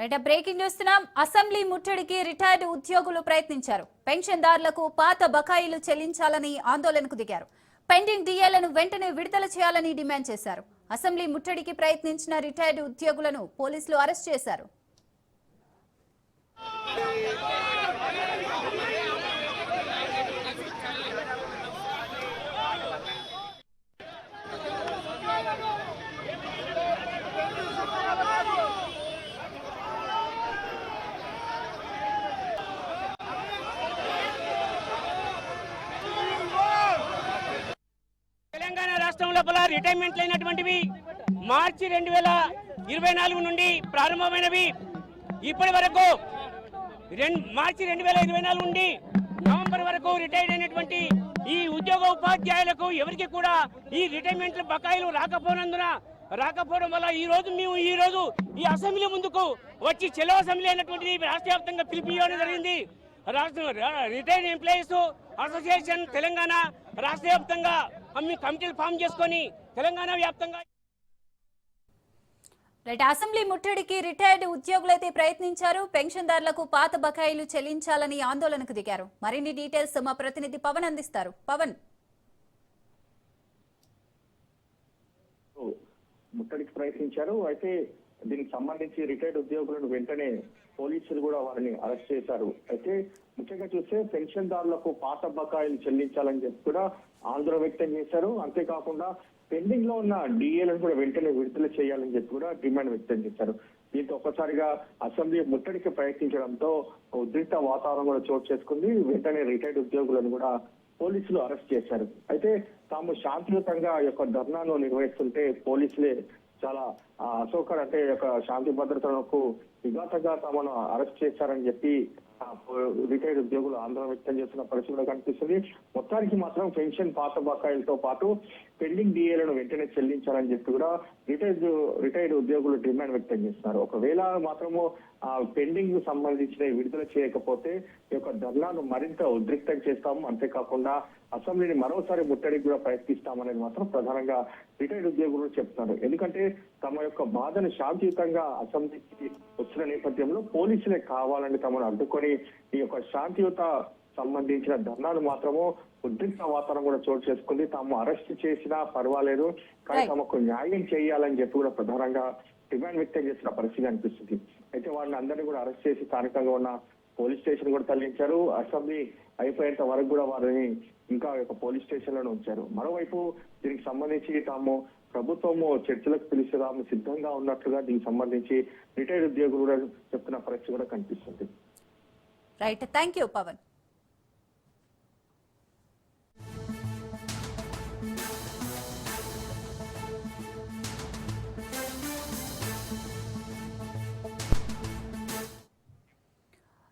Right breaking చూస్తున్నాం assembly ముట్టడికి retired ఉద్యోగులు ప్రయత్నించారు. పెన్షన్దారులకు పాత బకాయిలు చెల్లించాలని ఆందోళనకు దిగారు. పెండింగ్ డిఏలను వెంటనే విడుదల చేయాలని డిమాండ్ చేశారు. అసెంబ్లీ ముట్టడికి ప్రయత్నించిన రిటైర్డ్ ఉద్యోగులను పోలీసులు అరెస్ట్ చేశారు. రిటైర్మెంట్లు అయినటువంటివి మార్చి రెండు వేల ఇరవై నాలుగు నుండి ప్రారంభమైనవి. ఇప్పటి వరకు రెండు మార్చి రెండు వేల ఇరవై నాలుగు నుండి నవంబర్ వరకు రిటైర్డ్ అయినటువంటి ఈ ఉద్యోగ ఉపాధ్యాయులకు ఎవరికి కూడా ఈ రిటైర్మెంట్ బకాయిలు రాకపోనందున రాకపోవడం వల్ల ఈ రోజు మేము ఈ రోజు ఈ అసెంబ్లీ ముందుకు వచ్చి చెలో అసెంబ్లీ అయినటువంటిది రాష్ట్ర వ్యాప్తంగా పిలిపియడం జరిగింది. రాష్ట్ర రిటైర్డ్ ఎంప్లాయీస్ అసోసియేషన్ తెలంగాణ రాష్ట్ర వ్యాప్తంగా కమిటీలు ఫామ్ చేసుకొని తెలంగాణ వ్యాప్తంగా రైట్ అసెంబ్లీ ముట్టడికి రిటైర్డ్ ఉద్యోగులైతే ప్రయత్నించారు. పెన్షన్దారులకు పాత బకాయిలు చెల్లించాలని ఆందోళనకు దిగారు. మరిన్ని డీటెయిల్స్ మా ప్రతినిధి పవన్ అందిస్తారు. పవన్. ముట్టడికి ప్రయత్నించారు. అయితే దీనికి సంబంధించి రిటైర్డ్ ఉద్యోగులను వెంటనే పోలీసులు కూడా వారిని అరెస్ట్ చేశారు. అయితే ముఖ్యంగా చూస్తే పెన్షన్దారులకు పాత బకాయిలు చెల్లించాలని చెప్పి కూడా ఆందోళన వ్యక్తం చేశారు. అంతేకాకుండా పెండింగ్లో ఉన్న డిఏలను కూడా వెంటనే విడుదల చేయాలని చెప్పి కూడా డిమాండ్ వ్యక్తం చేశారు. దీంతో ఒక్కసారిగా అసెంబ్లీ ముట్టడికి ప్రయత్నించడంతో ఉద్రిక్త వాతావరణం కూడా చోటు చేసుకుంది. వెంటనే రిటైర్డ్ ఉద్యోగులను కూడా పోలీసులు అరెస్ట్ చేశారు. అయితే తాము శాంతియుతంగా ఈ యొక్క ధర్నాను నిర్వహిస్తుంటే పోలీసులే చాలా అశోకర్ అంటే యొక్క శాంతి భద్రతలకు విఘాతంగా తమను అరెస్ట్ చేశారని చెప్పి రిటైర్డ్ ఉద్యోగులు ఆందోళన వ్యక్తం చేస్తున్న పరిస్థితి కూడా కనిపిస్తుంది. మొత్తానికి మాత్రం పెన్షన్ పాత బకాయిలతో పాటు పెండింగ్ డిఏలను వెంటనే చెల్లించాలని చెప్పి కూడా రిటైర్డ్ రిటైర్డ్ ఉద్యోగులు డిమాండ్ వ్యక్తం చేస్తున్నారు. ఒకవేళ మాత్రము ఆ పెండింగ్ సంబంధించిన విడుదల చేయకపోతే ఈ యొక్క ధర్నాను మరింత ఉద్రిక్తం చేస్తాము. అంతేకాకుండా అసెంబ్లీని మరోసారి ముట్టడికి కూడా ప్రయత్నిస్తామనేది మాత్రం ప్రధానంగా రిటైర్డ్ ఉద్యోగులు చెప్తున్నారు. ఎందుకంటే తమ యొక్క బాధను శాంతియుతంగా అసెంబ్లీకి వచ్చిన నేపథ్యంలో పోలీసులే కావాలని తమను అడ్డుకొని ఈ యొక్క శాంతియుత సంబంధించిన ధర్నాలు మాత్రము ఉద్రిక్త వాతావరణం కూడా చోటు చేసుకుంది. తాము అరెస్ట్ చేసినా పర్వాలేదు కానీ. తమకు న్యాయం చేయాలని చెప్పి కూడా ప్రధానంగా డిమాండ్ వ్యక్తం చేసిన పరిస్థితి అనిపిస్తుంది. అయితే వాళ్ళని అందరినీ కూడా అరెస్ట్ చేసి స్థానికంగా ఉన్న పోలీస్ స్టేషన్ కూడా తరలించారు. అసెంబ్లీ అయిపోయేంత వరకు కూడా వారిని ఇంకా ఒక పోలీస్ స్టేషన్లోనే ఉంచారు. మరోవైపు దీనికి సంబంధించి తాము ప్రభుత్వము చర్చలకు పిలిచి తాము సిద్ధంగా ఉన్నట్లుగా దీనికి సంబంధించి రిటైర్డ్ ఉద్యోగులు కూడా చెప్తున్న పరిస్థితి కూడా కనిపిస్తుంది. Right thank you Pavan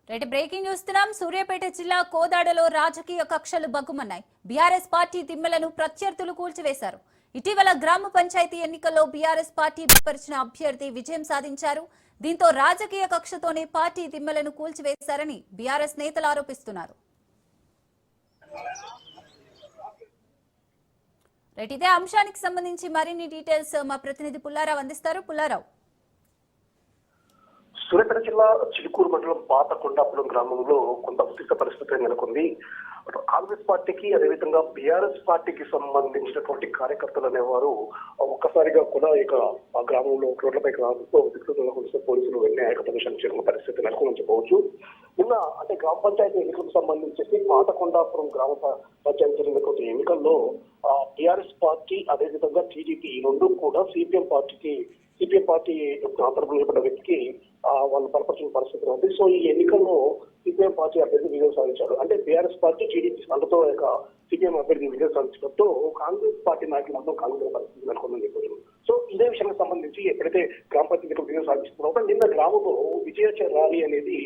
right breaking చూస్తున్నాం సూర్యాపేట జిల్లా కోదాడలో రాజకీయ కక్షలు బగ్గుమన్నాయి బీఆర్ఎస్ పార్టీ దిమ్మెలను ప్రత్యర్థులు కూల్చివేశారు. ఇటీవల గ్రామ పంచాయతీ ఎన్నికల్లో బీఆర్ఎస్ పార్టీ పరిచిన అభ్యర్థి విజయం సాధించారు. దీంతో రాజకీయ కక్షతోనే పార్టీ దిమ్మెలను కూల్చివేశారని బీఆర్ఎస్ నేతలు ఆరోపిస్తున్నారు. రైట్ ఇదే అంశానికి సంబంధించి మరిన్ని డీటెయిల్స్ మా ప్రతినిధి పుల్లారావు అందిస్తారు. పుల్లారావు. సూర్యాపేట జిల్లా చిలుకూరు మండలం పాత కొండాపురం గ్రామంలో కొంత ఉద్రిక్త పరిస్థితి నెలకొంది. అటు కాంగ్రెస్ పార్టీకి అదేవిధంగా బీఆర్ఎస్ పార్టీకి సంబంధించినటువంటి కార్యకర్తలు అనేవారు ఒక్కసారిగా కూడా ఇక ఆ గ్రామంలో రోడ్లపైకి రావడంతో ఉద్రిక్తత పోలీసులు వెంటనే ఆ యొక్క పరిస్థితి నెలకొని చెప్పవచ్చు. నిన్న అంటే గ్రామ పంచాయతీ ఎన్నికలకు సంబంధించి పాత కొండాపురం గ్రామ పంచాయతీ జరిగినటువంటి ఎన్నికల్లో టీఆర్ఎస్ పార్టీ అదేవిధంగా టీడీపీ ఈ రెండు కూడా సిపిఎం పార్టీకి సిపిఎం పార్టీ తరపున నిలబడ్డ వ్యక్తికి వాళ్ళు బలపరిచిన పరిస్థితి ఉంది. సో ఈ ఎన్నికల్లో సిపిఎం పార్టీ అభ్యర్థి విజయం సాధించారు. అంటే బీఆర్ఎస్ పార్టీ టీడీపీ అంతతో యొక్క సిపిఎం అభ్యర్థి విజయం సాధించడంతో కాంగ్రెస్ పార్టీ నాయకులందరూ కాంగ్రెస్ పరిస్థితి నెలకొందని చెప్పారు. సో ఇదే విషయానికి సంబంధించి ఎప్పుడైతే గ్రామ పంచాయతీ విజయం సాధిస్తున్నారో నిన్న గ్రామంలో విజయోత్సవ ర్యాలీ అనేది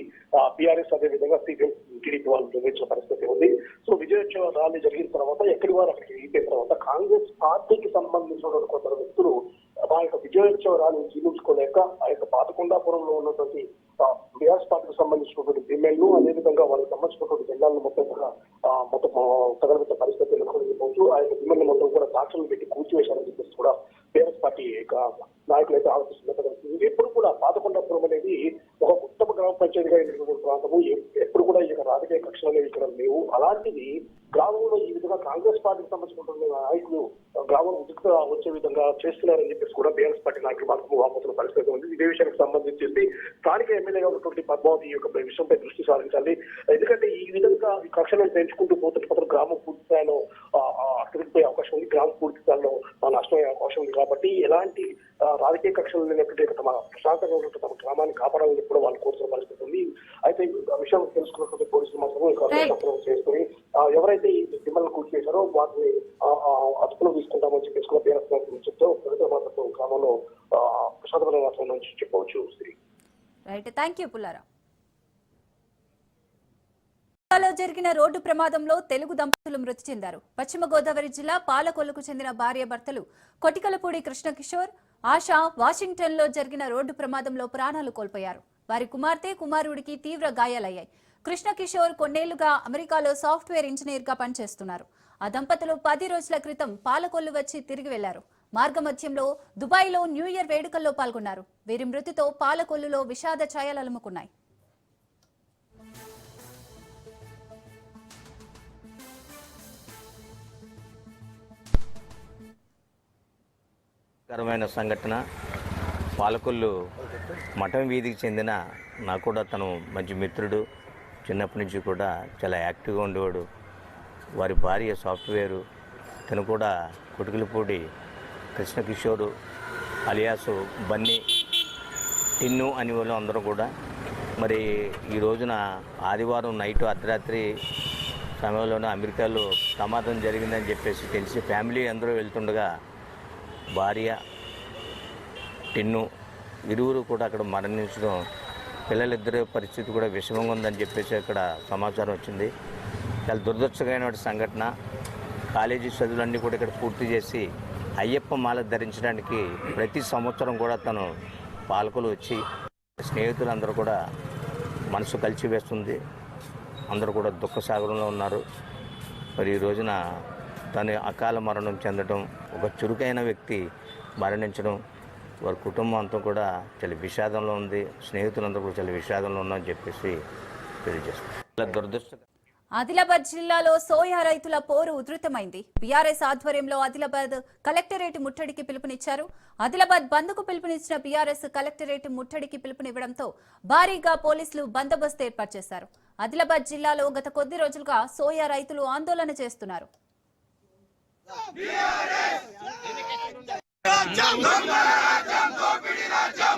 బీఆర్ఎస్ అదే విధంగా సిపిఎం టీడీపీ వాళ్ళు నిర్వహించిన పరిస్థితి ఉంది. సో విజయోత్సవ ర్యాలీ జరిగిన తర్వాత ఎక్కడి వారు అక్కడికి వెళ్ళిపోయిన తర్వాత కాంగ్రెస్ పార్టీకి సంబంధించిన కొందరు వ్యక్తులు ఆ యొక్క విజయోత్సవ ర్యాలీని జీవించుకోలేక ఆ యొక్క పాతకుండాపురంలో ఉన్నటువంటి బీఆర్ఎస్ పార్టీకి సంబంధించినటువంటి ఎమ్మెల్యేలు అదేవిధంగా వాళ్ళకి సంబంధించినటువంటి జిల్లాలను మొత్తం కూడా మొత్తం తగలబెట్టే పరిస్థితి నెలకొని చెప్పవచ్చు ఆ యొక్క ఎమ్మెల్యే మొత్తం కూడా సాక్షులు పెట్టి కూర్చివేశారని చెప్పేసి కూడా బీఆర్ఎస్ పార్టీ యొక్క నాయకులు అయితే ఆలోచిస్తున్నట్టు ఎప్పుడు కూడా పాతకొండాపురం అనేది ఒక ఉత్తమ గ్రామ పంచాయతీగా ఎన్నికల ప్రాంతము. ఎప్పుడు కూడా ఇక్కడ రాజకీయ కక్షలు అనేవి ఇక్కడ లేవు. అలాంటిది గ్రామంలో ఈ విధంగా కాంగ్రెస్ పార్టీకి సంబంధించిన నాయకులు గ్రామం ఉద్రిక్త వచ్చే విధంగా చేస్తున్నారని చెప్పేసి కూడా బీఆర్ఎస్ పార్టీ నాయకులు మాత్రం వాపోతున్న పరిస్థితి ఉంది. ఇదే విషయానికి సంబంధించి స్థానిక ఎమ్మెల్యేగా ఉన్నటువంటి పద్మావతి ఈ యొక్క విషయంపై దృష్టి సారించాలి. ఎందుకంటే ఈ విధంగా ఈ కక్షలను పెంచుకుంటూ పోతున్న మాత్రం గ్రామం పూర్తి స్థాయిలో అక్కడిపోయే అవకాశం ఉంది. గ్రామం పూర్తి స్థాయిలో నష్టమయ్యే అవకాశం ఉంది. కాబట్టి ఎలాంటి రాజకీయ కక్షలు లేనటువంటి తమ ప్రశాంతంగా ఉన్నటువంటి తమ గ్రామాన్ని కాపాడాలని కూడా వాళ్ళు కోరుతున్న పరిస్థితి ఉంది. అయితే ఆ విషయం తెలుసుకున్నటువంటి పోలీసులు మాత్రం చేసుకుని ఎవరైతే ఈ దిమ్మలను కూర్చి చేశారో వాటిని అదుపులో తీసుకుంటామని చెప్పేసి కూడా బీఆర్ఎస్ నాయకులు చెప్తే ప్రజల మాత్రం గ్రామంలో ప్రశాంతమైన వాతావరణం నుంచి చెప్పవచ్చు. Shri right thank you Pullarao జిల్లాలో జరిగిన రోడ్డు ప్రమాదంలో తెలుగు దంపతులు మృతి చెందారు. పశ్చిమ గోదావరి జిల్లా పాలకొల్లుకు చెందిన భార్య భర్తలు కొటికలపూడి కృష్ణకిషోర్ ఆశ వాషింగ్టన్లో జరిగిన రోడ్డు ప్రమాదంలో ప్రాణాలు కోల్పోయారు. వారి కుమార్తె కుమారుడికి తీవ్ర గాయాలయ్యాయి. కృష్ణకిషోర్ కొన్నేళ్ళుగా అమెరికాలో సాఫ్ట్వేర్ ఇంజనీర్గా పనిచేస్తున్నారు. ఆ దంపతులు పది రోజుల క్రితం పాలకొల్లు వచ్చి తిరిగి వెళ్ళారు. మార్గమధ్యంలో దుబాయ్లో న్యూ ఇయర్ వేడుకల్లో పాల్గొన్నారు. వీరి మృతితో పాలకొల్లులో విషాద ఛాయలు కరమైన సంఘటన. పాలకొల్లు మఠం వీధికి చెందిన నాకు కూడా తను మంచి మిత్రుడు. చిన్నప్పటి నుంచి కూడా చాలా యాక్టివ్గా ఉండేవాడు. వారి భార్య సాఫ్ట్వేరు. తను కూడా కుటుకులపూడి కృష్ణకిషోరు అలియాసు బన్నీ టిన్ను అని వాళ్ళు అందరూ కూడా. మరి ఈ రోజున ఆదివారం నైట్ అర్ధరాత్రి సమయంలోనే అమెరికాలో ప్రమాదం జరిగిందని చెప్పేసి తెలిసి ఫ్యామిలీ అందరూ వెళ్తుండగా భార్య టిన్ను ఇరువురు కూడా అక్కడ మరణించడం పిల్లలిద్దరి పరిస్థితి కూడా విషమంగా ఉందని చెప్పేసి అక్కడ సమాచారం వచ్చింది. చాలా దురదృష్టకమైన సంఘటన. కాలేజీ చదువులన్నీ కూడా ఇక్కడ పూర్తి చేసి అయ్యప్ప మాల ధరించడానికి ప్రతి సంవత్సరం కూడా తను పాలకులు వచ్చి స్నేహితులందరూ కూడా మనసు కలిసి వేస్తుంది అందరూ కూడా దుఃఖసాగరంలో ఉన్నారు. మరి ఈ రోజున తను అకాల మరణం చెందడం ఒక చురుకైన వ్యక్తి మరణించడం వారి కుటుంబం అంతా కూడా చాలా విషాదంలో ఉంది స్నేహితులందరూ కూడా చాలా విషాదంలో ఉన్నారని చెప్పేసి తెలియజేస్తారు దురదృష్ట ఆదిలాబాద్ జిల్లాలో సోయా రైతుల పోరు ఉధృతమైంది. బీఆర్ఎస్ ఆధ్వర్యంలో ఆదిలాబాద్ కలెక్టరేట్ ముట్టడికి పిలుపునిచ్చారు. ఆదిలాబాద్ బంద్కు పిలుపునిచ్చిన బీఆర్ఎస్ కలెక్టరేట్ ముట్టడికి పిలుపునివ్వడంతో భారీగా పోలీసులు బందోబస్తు ఏర్పాటు చేశారు. ఆదిలాబాద్ జిల్లాలో గత కొద్ది రోజులుగా సోయా రైతులు ఆందోళన చేస్తున్నారు. రాజ్యం దొంగ రాజ్యం దోపిడి రాజ్యం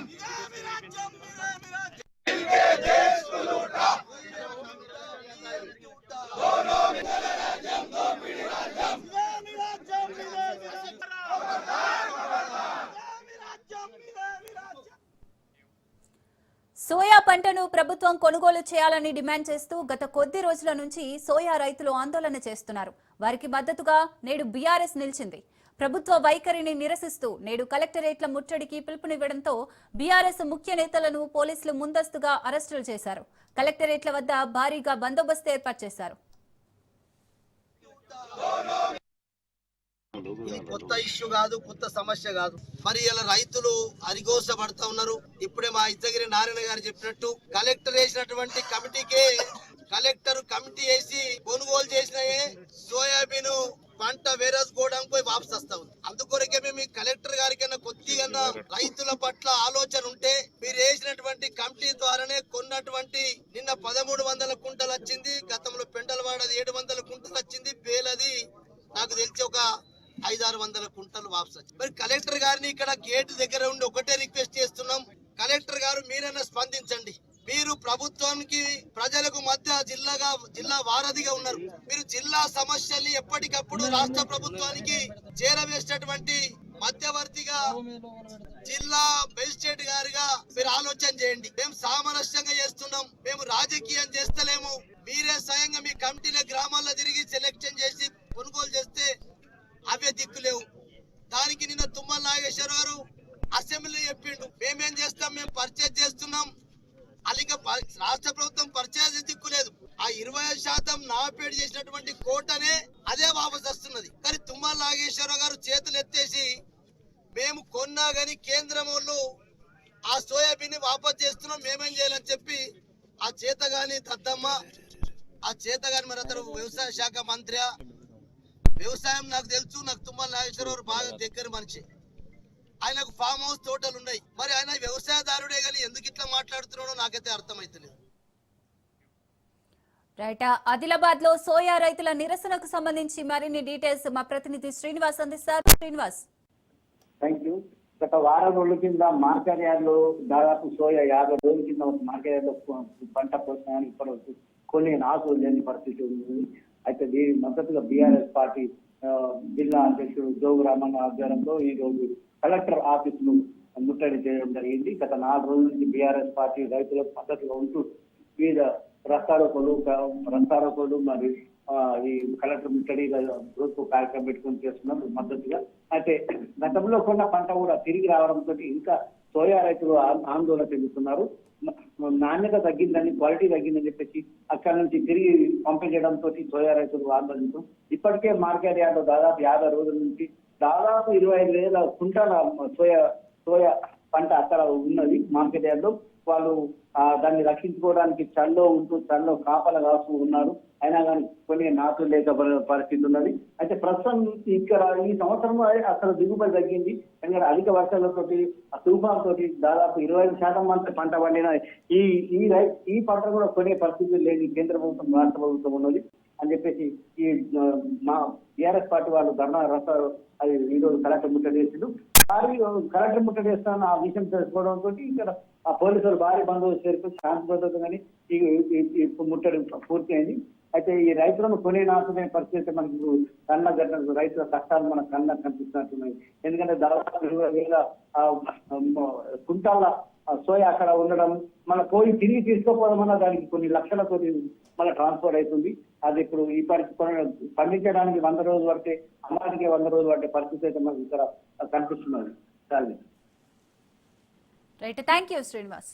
సోయా పంటను ప్రభుత్వం కొనుగోలు చేయాలని డిమాండ్ చేస్తూ గత కొద్ది రోజుల నుంచి సోయా రైతులు ఆందోళన చేస్తున్నారు. వారికి మద్దతుగా నేడు బీఆర్ఎస్ నిలిచింది. ప్రభుత్వ వైఖరిని నిరసిస్తూ నేడు కలెక్టరేట్ల ముట్టడికి పిలుపునివ్వడంతో బీఆర్ఎస్ ముఖ్య నేతలను పోలీసులు ముందస్తుగా అరెస్టులు చేశారు. కలెక్టరేట్ల వద్ద భారీగా బందోబస్తు ఏర్పాటు చేశారు. ఇది కొత్త ఇష్యూ కాదు కొత్త సమస్య కాదు. మరి ఇలా రైతులు అరిగోస పడతా ఉన్నారు. ఇప్పుడే మా ఇద్దగిరి నారాయణ గారు చెప్పినట్టు కలెక్టర్ వేసినటువంటి కమిటీకే కలెక్టర్ కమిటీ వేసి కొనుగోలు చేసిన సోయాబీన్ పంట వేరే గోడానికి పోయి వాపస్ వస్తా ఉంది. అందుకొరకే మేము కలెక్టర్ గారికైనా కొద్దిగా రైతుల పట్ల ఆలోచన ఉంటే మీరు వేసినటువంటి కమిటీ ద్వారానే కొన్నటువంటి నిన్న పదమూడు వందల కుంటలు వచ్చింది గతంలో పెండలవాడది ఏడు వందల కుంటలు వచ్చింది బేలది నాకు తెలిసి ఒక ఐదారు వందల కుంటలు వాపసు మరి కలెక్టర్ గారిని ఇక్కడ గేట్ దగ్గర ఉండి ఒకటే రిక్వెస్ట్ చేస్తున్నాం. కలెక్టర్ గారు మీరైనా స్పందించండి. మీరు ప్రభుత్వానికి ప్రజలకు మధ్య జిల్లాగా జిల్లా వారధిగా ఉన్నారు. మీరు జిల్లా సమస్యల్ని ఎప్పటికప్పుడు రాష్ట్ర ప్రభుత్వానికి చేరవేసినటువంటి మధ్యవర్తిగా జిల్లా మెజిస్ట్రేట్ గారిగా మీరు ఆలోచన చేయండి. మేము సామరస్యంగా చేస్తున్నాం. మేము రాజకీయం చేస్తలేము. మీరే స్వయంగా మీ కమిటీల గ్రామాల్లో తిరిగి సెలెక్షన్ చేసి కొనుగోలు చేస్తే అవే దిక్కు లేవు. దానికి నిన్న తుమ్మల నాగేశ్వర గారు అసెంబ్లీలో చెప్పిండు. మేమేం చేస్తాం? మేము పర్చేజ్ చేస్తున్నాం. అలాగే రాష్ట్ర ప్రభుత్వం పర్చేజ్ దిక్కులేదు ఆ ఇరవై ఐదు శాతం నాపేడు చేసినటువంటి కోటనే అదే వాపస్ వస్తున్నది. కానీ తుమ్మల నాగేశ్వరరావు గారు చేతులు ఎత్తేసి మేము కొన్నా గాని కేంద్రం వాళ్ళు ఆ సోయాబీన్ని చేస్తున్నాం. మేమేం చేయాలని చెప్పి ఆ చేతగాని దద్దమ్మ ఆ చేతగాని మరి అతను వ్యవసాయ శాఖ మంత్రి వ్యవసాయం నాకు తెలుసు నాకు తుమ్మల నాగేశ్వరరావు బాగా దగ్గర మనిషి. ఆయనకు ఫామ్ హౌస్ తోటలు ఉన్నాయి. మరి ఆయన వ్యవసాయదారుడే కానీ ఎందుకు ఇట్లా మాట్లాడుతున్నాడో నాకైతే అర్థమైతలేదు. రైట్ ఆదిలాబాద్లో సోయా రైతుల నిరసనకు సంబంధించి మరిన్ని డీటెయిల్స్ మా ప్రతినిధి శ్రీనివాస్ అందిస్తారు. శ్రీనివాస్. థ్యాంక్ యూ గత వారం రోజుల కింద మార్కెట్ యార్డ్లో దాదాపు సోయా యాభై రోజుల కింద మార్కెట్ యార్డ్లో పంట పోతున్నాయని ఇప్పటివరకు కొన్ని నాసులు లేని పరిస్థితి ఉంది. అయితే దీని మద్దతుగా బీఆర్ఎస్ పార్టీ జిల్లా అధ్యక్షుడు జోగు రామన్న ఆధ్వర్యంలో ఈ రోజు కలెక్టర్ ఆఫీస్ను ముట్టడి చేయడం జరిగింది. గత నాలుగు రోజుల నుంచి బీఆర్ఎస్ పార్టీ రైతులకు మద్దతుగా ఉంటూ వివిధ రస్తారోకోలు రస్తారోకోలు మరి ఈ కలెక్టర్ ముట్టడి గ్రూప్ కార్యక్రమం పెట్టుకొని చేస్తున్నారు మద్దతుగా అయితే గతంలో కొన్న పంట కూడా తిరిగి రావడంతో ఇంకా సోయా రైతులు ఆ- ఆందోళన చెందుతున్నారు. నాణ్యత తగ్గిందని క్వాలిటీ తగ్గిందని చెప్పేసి అక్కడ నుంచి తిరిగి పంపించడంతో సోయా రైతులు ఆందోళనతో ఇప్పటికే మార్కెట్ యార్డ్ దాదాపు యాభై రోజుల నుంచి దాదాపు ఇరవై ఐదు వేల కుంటాల సోయా సోయా పంట అక్కడ ఉన్నది మార్కెట్ యార్డ్ వాళ్ళు దాన్ని రక్షించుకోవడానికి చల్లో ఉంటూ చల్లో కాపల కాస్తూ ఉన్నారు. అయినా కానీ కొన్ని నాటు లేక పరిస్థితి ఉన్నది. అయితే ప్రస్తుతం ఇక్కడ ఈ సంవత్సరం అసలు దిగుబడి తగ్గింది. ఎందుకంటే అధిక వర్షాలతోటి ఆ తుఫాన్ తోటి దాదాపు ఇరవై ఐదు శాతం మంది పంట పండిన ఈ ఈ రై ఈ పంట కూడా కొనే పరిస్థితి లేని కేంద్ర ప్రభుత్వం రాష్ట్ర ప్రభుత్వం ఉన్నది. అని చెప్పేసి ఈ మా బీఆర్ఎస్ పార్టీ వాళ్ళు ధర్నా రసాలు అది ఈరోజు కలెక్టర్ ముట్టడి చేసిండు. భారీ కలెక్టర్ ముట్టడి చేస్తాను ఆ విషయం తెలుసుకోవడంతో ఇక్కడ ఆ పోలీసులు భారీ బంధువులు చేరుకుని శాంతి భద్రత కానీ ఈ ముట్టడి పూర్తి అయింది అయితే ఈ రైతులను కొనే నాశనమైన పరిస్థితి మనకు కళ్ళ గట్ట రైతుల కష్టాలు మన కళ్ళ కనిపిస్తున్నట్టున్నాయి. ఎందుకంటే దాదాపు ఇరవై వేల కుంటాల సోయా అక్కడ ఉండడం మన పోయి తిరిగి తీసుకోపోదామన్నా దానికి కొన్ని లక్షలతో మన ట్రాన్స్పోర్ట్ అవుతుంది. అది ఇప్పుడు ఈ పరిస్థితి పండించడానికి వంద రోజులు పడితే అమ్మానికి వంద రోజులు పట్టే పరిస్థితి అయితే మనకి ఇక్కడ కనిపిస్తున్నది. చాలు. Right thank you Srinivas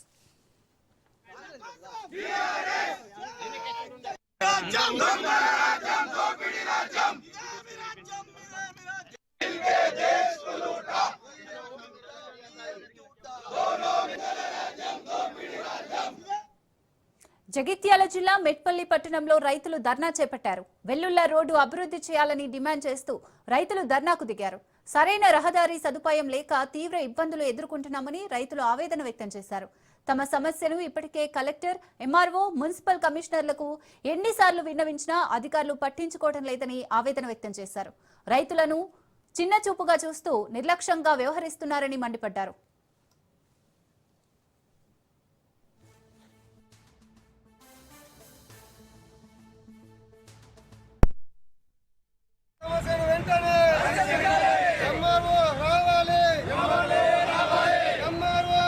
Jagtial జిల్లా మెట్పల్లి పట్టణంలో రైతులు ధర్నా చేపట్టారు. వెల్లుల్ల రోడ్డు అభివృద్ధి చేయాలని డిమాండ్ చేస్తూ రైతులు ధర్నాకు దిగారు. సరైన రహదారి సదుపాయం లేక తీవ్ర ఇబ్బందులు ఎదుర్కొంటున్నామని రైతులు ఆవేదన వ్యక్తం చేశారు. తమ సమస్యను ఇప్పటికే కలెక్టర్ ఎంఆర్ఓ మున్సిపల్ కమిషనర్లకు ఎన్నిసార్లు విన్నవించినా అధికారులు పట్టించుకోవడం లేదని ఆవేదన వ్యక్తం చేశారు. రైతులను చిన్న చూపుగా చూస్తూ నిర్లక్ష్యంగా వ్యవహరిస్తున్నారని మండిపడ్డారు. వెంటనే ఎంఆర్ఓ రావాలి ఎంఆర్ఓ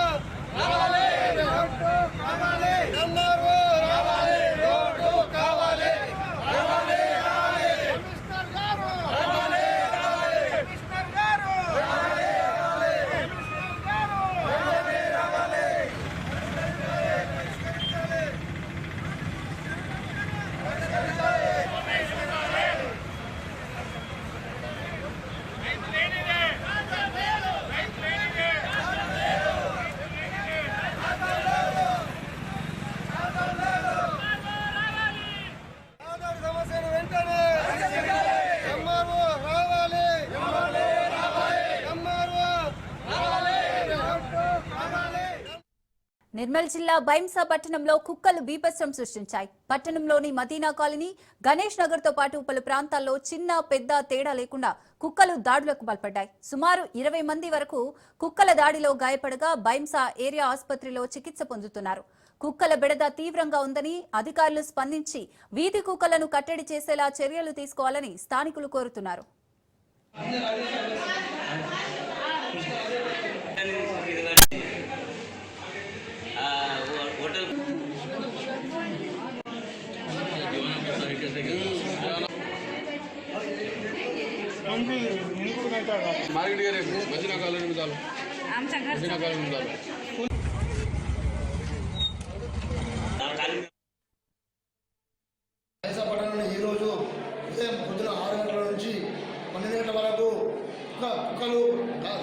రావాలి రోడ్డు కావాలి ఎంఆర్ఓ రావాలి రోడ్డు కావాలి రావాలి కమిషనర్ గారు రావాలి కమిషనర్ గారు రావాలి కమిషనర్ గారు రావాలి రావాలి ఆధార్ సమస్యను వెంటనే ఎంఆర్ఓ రావాలి ఎంఆర్ఓ రావాలి రోడ్డు కావాలి నిర్మల్ జిల్లా బైంసా పట్టణంలో కుక్కలు బీభత్సం సృష్టించాయి. పట్టణంలోని మదీనా కాలనీ గణేష్ నగర్తో పాటు పలు ప్రాంతాల్లో చిన్న పెద్ద తేడా లేకుండా కుక్కలు దాడులకు పాల్పడ్డాయి. సుమారు ఇరవై మంది వరకు కుక్కల దాడిలో గాయపడగా బైంసా ఏరియా ఆసుపత్రిలో చికిత్స పొందుతున్నారు. కుక్కల బెడద తీవ్రంగా ఉందని అధికారులు స్పందించి వీధి కుక్కలను కట్టడి చేసేలా చర్యలు తీసుకోవాలని స్థానికులు కోరుతున్నారు. మార్కెట్ గారు వచ్చిన కాలం చాలు వచ్చిన కాలం ఉదయం పొద్దున ఆరు గంటల నుంచి పన్నెండు గంటల వరకు కుక్కలు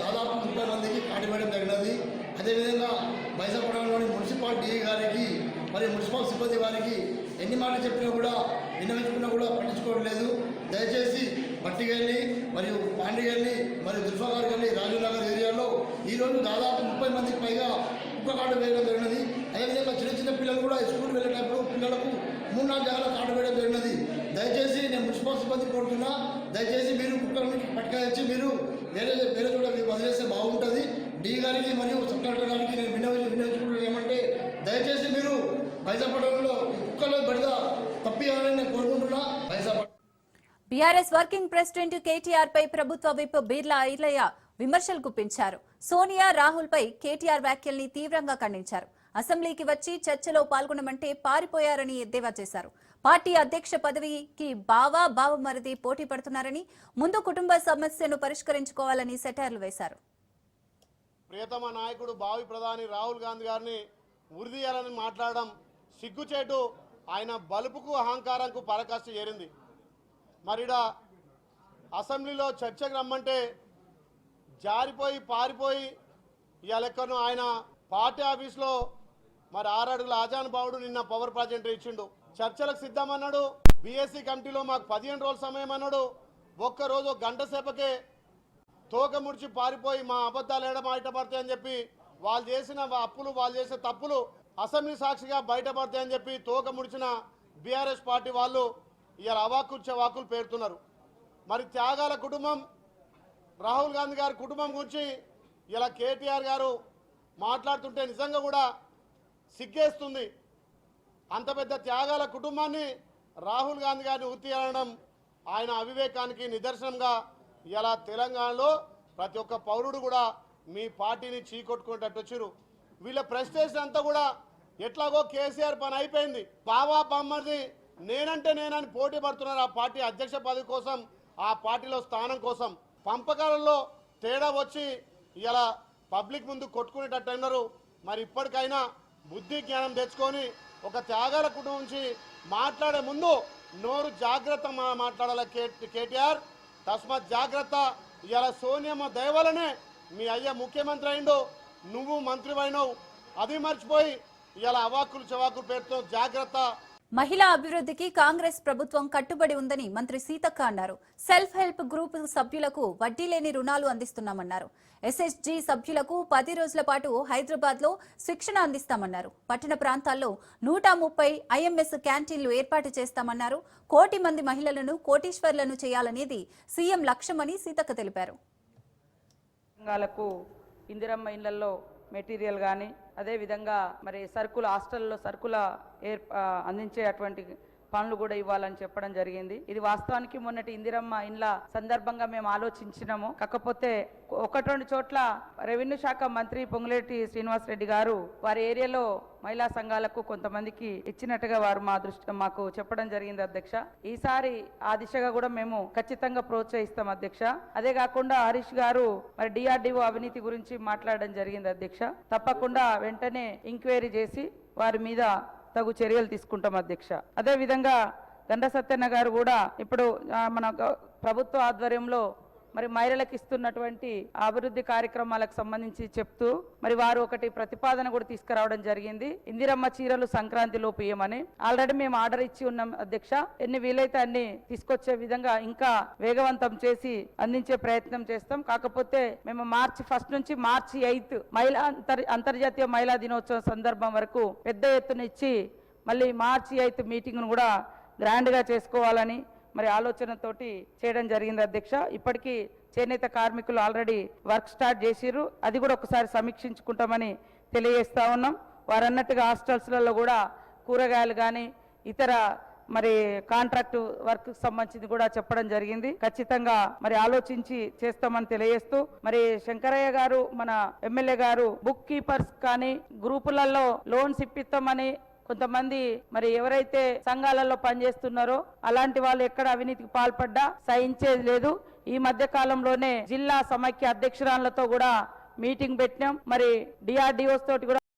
దాదాపు ముప్పై మందికి పాటి వేయడం జరిగినది. అదేవిధంగా బైసపట్నంలోని మున్సిపాల్ డిఈ గారికి మరి మున్సిపల్ సిబ్బంది వారికి ఎన్ని మాటలు చెప్పినా కూడా విన్నవించుకున్నా కూడా పట్టించుకోవడం లేదు దయచేసి భట్టి గారిని మరియు పాండిగల్లి మరియు దుల్ఫాగర్ గారిని రాజీవ్ నగర్ ఏరియాలో ఈరోజు దాదాపు ముప్పై మందికి పైగా కుక్క కాటు వేయడం జరిగినది. అదేవిధంగా చిన్న చిన్న పిల్లలు కూడా స్కూల్ వెళ్ళేటప్పుడు పిల్లలకు మూడు నాలుగు జాగాల కాటు వేయడం జరిగినది. దయచేసి నేను మున్సిపల్ సిబ్బంది కోరుతున్నా దయచేసి మీరు కుక్కలను పట్టుకొచ్చి మీరు వేరే వేరే చోట మీరు వదిలేస్తే బాగుంటుంది. డి గారికి మరియు సబ్ కలెక్టర్ గారికి నేను విన్నవి విన్నవించుకుంటున్నాను ఏమంటే దయచేసి మీరు బైజాపట్నంలో కుక్కలో బడిద తప్పియాలని నేను కోరుకుంటున్నా. పైసా బీఆర్ఎస్ వర్కింగ్ ప్రెసిడెంట్ కేటీఆర్ పై ప్రభుత్వ విప్ బీర్లా ఐలయ్య విమర్శలు గుప్పించారు. సోనియా రాహుల్ పై కేటీఆర్ వ్యాఖ్యల్ని తీవ్రంగా ఖండించారు. అసెంబ్లీకి వచ్చి చర్చలో పాల్గొనమంటే పారిపోయారని ఎద్దేవా చేశారు. పార్టీ అధ్యక్ష పదవికి బావా బావమరిది పోటీ పడుతున్నారని ముందు కుటుంబ సమస్యను పరిష్కరించుకోవాలని సెటైర్లు వేశారు. ప్రియతమ నాయకుడు భావి ప్రధాని రాహుల్ గాంధీ గారిని ఉరిదీయాలని మాట్లాడడం సిగ్గుచేటు. ఆయన బలుపుకు అహంకారంకు పరకాష్ట చేరింది మరిడ అసెంబ్లీలో చర్చకు రమ్మంటే జారిపోయి పారిపోయి ఇవాళెక్కను ఆయన పార్టీ ఆఫీస్లో మరి ఆరడుగుల ఆజానుభావుడు నిన్న పవర్ ప్రాజెంట్ ఇచ్చిండు. చర్చలకు సిద్ధమన్నాడు. బీఎస్సీ కమిటీలో మాకు పదిహేను రోజుల సమయం అన్నాడు. ఒక్కరోజు గంట సేపకే తోక ముడిచి పారిపోయి మా అబద్ధాలు ఏడ బయటపడతాయని చెప్పి వాళ్ళు చేసిన అప్పులు వాళ్ళు చేసే తప్పులు అసెంబ్లీ సాక్షిగా బయటపడతాయని చెప్పి తోక ముడిచిన బీఆర్ఎస్ పార్టీ వాళ్ళు ఇవాళ అవాకుచ్చే వాకులు పేరుతున్నారు. మరి త్యాగాల కుటుంబం రాహుల్ గాంధీ గారి కుటుంబం గురించి ఇలా కేటీఆర్ గారు మాట్లాడుతుంటే నిజంగా కూడా సిగ్గేస్తుంది. అంత పెద్ద త్యాగాల కుటుంబాన్ని రాహుల్ గాంధీ గారిని ఉత్తి ఆయన అవివేకానికి నిదర్శనంగా ఇలా తెలంగాణలో ప్రతి ఒక్క పౌరుడు కూడా మీ పార్టీని చీకొట్టుకునేటట్టు వచ్చారు వీళ్ళ ప్రెస్టేషన్ అంతా కూడా ఎట్లాగో కేసీఆర్ పని అయిపోయింది. బావా బొమ్మది నేనంటే నేనని పోటీ పడుతున్నారు ఆ పార్టీ అధ్యక్ష పదవి కోసం ఆ పార్టీలో స్థానం కోసం. పంపకాలలో తేడా వచ్చి ఇలా పబ్లిక్ ముందు కొట్టుకునేటట్టు అన్నారు. మరి ఇప్పటికైనా బుద్ధి జ్ఞానం తెచ్చుకొని ఒక త్యాగాల కుటుంబం నుంచి మాట్లాడే ముందు నోరు జాగ్రత్త మాట్లాడాలి కే- కేటీఆర్? తస్మాత్ జాగ్రత్త. ఇలా సోనియమ్మ దయవలనే మీ అయ్య ముఖ్యమంత్రి అయిండు. నువ్వు మంత్రి అయినవు అది మర్చిపోయి ఇలా అవాకులు చవాకులు పేరుతో జాగ్రత్త. మహిళా అభివృద్ధికి కాంగ్రెస్ ప్రభుత్వం కట్టుబడి ఉందని మంత్రి సీతక్క అన్నారు. సెల్ఫ్ హెల్ప్ గ్రూప్ సభ్యులకు వడ్డీ లేని రుణాలు అందిస్తున్నామన్నారు. ఎస్ఎస్జి సభ్యులకు పది రోజుల పాటు హైదరాబాద్లో శిక్షణ అందిస్తామన్నారు. పట్టణ ప్రాంతాల్లో నూట ముప్పై ఐఎంఎస్ క్యాంటీన్లు ఏర్పాటు చేస్తామన్నారు. కోటి మంది మహిళలను కోటీశ్వర్లను చేయాలనేది సీఎం లక్ష్యమని సీతక్క తెలిపారు. ఇందిరమ్మ ఇళ్ళలో మెటీరియల్ కానీ అదేవిధంగా మరి సరుకుల హాస్టల్లో సరుకుల ఏర్ అందించే అటువంటి పనులు కూడా ఇవ్వాలని చెప్పడం జరిగింది. ఇది వాస్తవానికి మొన్నటి ఇందిరమ్మ ఇండ్ల సందర్భంగా మేము ఆలోచించినాము. కాకపోతే ఒకటి రెండు చోట్ల రెవెన్యూ శాఖ మంత్రి పొంగులేటి శ్రీనివాసరెడ్డి గారు వారి ఏరియాలో మహిళా సంఘాలకు కొంతమందికి ఇచ్చినట్టుగా వారు మా దృష్టి మాకు చెప్పడం జరిగింది అధ్యక్ష. ఈసారి ఆ దిశగా కూడా మేము ఖచ్చితంగా ప్రోత్సహిస్తాం అధ్యక్ష. అదే కాకుండా హరీష్ గారు మరి డిఆర్డిఓ అవినీతి గురించి మాట్లాడడం జరిగింది అధ్యక్ష. తప్పకుండా వెంటనే ఎంక్వైరీ చేసి వారి మీద తగు చర్యలు తీసుకుంటాం అధ్యక్ష. అదే విధంగా గండ సత్యన్న గారు కూడా ఇప్పుడు మన ప్రభుత్వ ఆధ్వర్యంలో మరి మహిళలకు ఇస్తున్నటువంటి అభివృద్ధి కార్యక్రమాలకు సంబంధించి చెప్తూ మరి వారు ఒకటి ప్రతిపాదన కూడా తీసుకురావడం జరిగింది. ఇందిరమ్మ చీరలు సంక్రాంతి లోపు ఇయ్యమని. ఆల్రెడీ మేము ఆర్డర్ ఇచ్చి ఉన్నాం అధ్యక్ష. ఎన్ని వీలైతే అన్ని తీసుకొచ్చే విధంగా ఇంకా వేగవంతం చేసి అందించే ప్రయత్నం చేస్తాం. కాకపోతే మేము మార్చి ఫస్ట్ నుంచి మార్చి ఎయిత్ మహిళా అంతర్ అంతర్జాతీయ మహిళా దినోత్సవం సందర్భం వరకు పెద్ద ఎత్తున ఇచ్చి మళ్ళీ మార్చి ఎయిత్ మీటింగ్ను కూడా గ్రాండ్గా చేసుకోవాలని మరి ఆలోచనతోటి చేయడం జరిగింది అధ్యక్ష. ఇప్పటికీ చేనేత కార్మికులు ఆల్రెడీ వర్క్ స్టార్ట్ చేసిర్రు. అది కూడా ఒకసారి సమీక్షించుకుంటామని తెలియజేస్తా ఉన్నాం. వారు అన్నట్టుగా హాస్టల్స్లలో కూడా కూరగాయలు కానీ ఇతర మరి కాంట్రాక్ట్ వర్క్ సంబంధించింది కూడా చెప్పడం జరిగింది. ఖచ్చితంగా మరి ఆలోచించి చేస్తామని తెలియజేస్తూ మరి శంకరయ్య గారు మన ఎమ్మెల్యే గారు బుక్ కీపర్స్ కానీ గ్రూపులలో లోన్స్ ఇప్పిస్తామని కొంతమంది మరి ఎవరైతే సంఘాలలో పనిచేస్తున్నారో అలాంటి వాళ్ళు ఎక్కడ అవినీతికి పాల్పడ్డా సహించేది లేదు. ఈ మధ్య కాలంలోనే జిల్లా సమైక్య అధ్యక్షురాలతో కూడా మీటింగ్ పెట్టినాం. మరి డిఆర్డిఓస్ తోటి కూడా